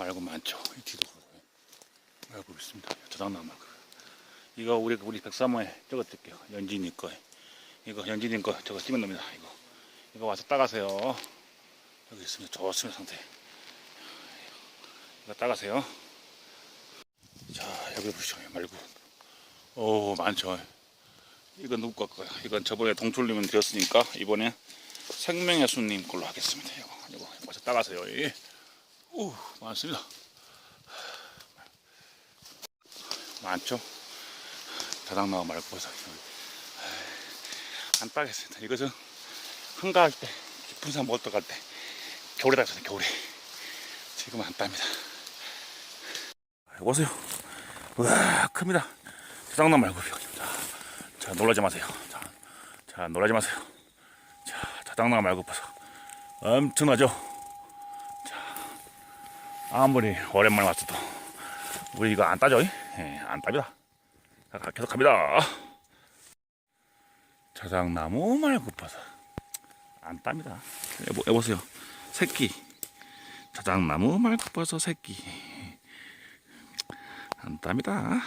말고 많죠. 이 뒤도 말고 있습니다. 저장난 말고. 이거 우리 우리 백사모에 적어드릴게요. 연진이 거. 이거 연진이 거 저거 찍은 놈이다. 이거 이거 와서 따가세요. 여기 있습니다. 좋습니다 상태. 이거 따가세요. 자 여기 보시죠. 말고. 오 많죠. 이건 누구 거 거야? 이건 저번에 동출님은 드렸으니까 이번에 생명의 수님 걸로 하겠습니다. 이거 이거 와서 따가세요. 예. 오 많습니다. 많죠? 다당나무 말고 해서 안 따겠습니다. 이것은 한가할 때 깊은 산 먹을 갈 때 겨울에 따잖아요 겨울에 지금은 안 땁니다. 보세요. 와 큽니다. 다당나무 말고 자, 자 놀라지 마세요. 자, 자 놀라지 마세요. 자 다당나무 말고 봐서 엄청나죠? 자 아무리 오랜만에 왔어도 우리 이거 안 따죠? 예, 안 따니다. 자, 계속 갑니다. 자작나무 봐서 안 땁니다. 여보, 여보세요. 새끼. 자작나무 봐서 새끼. 안 땁니다.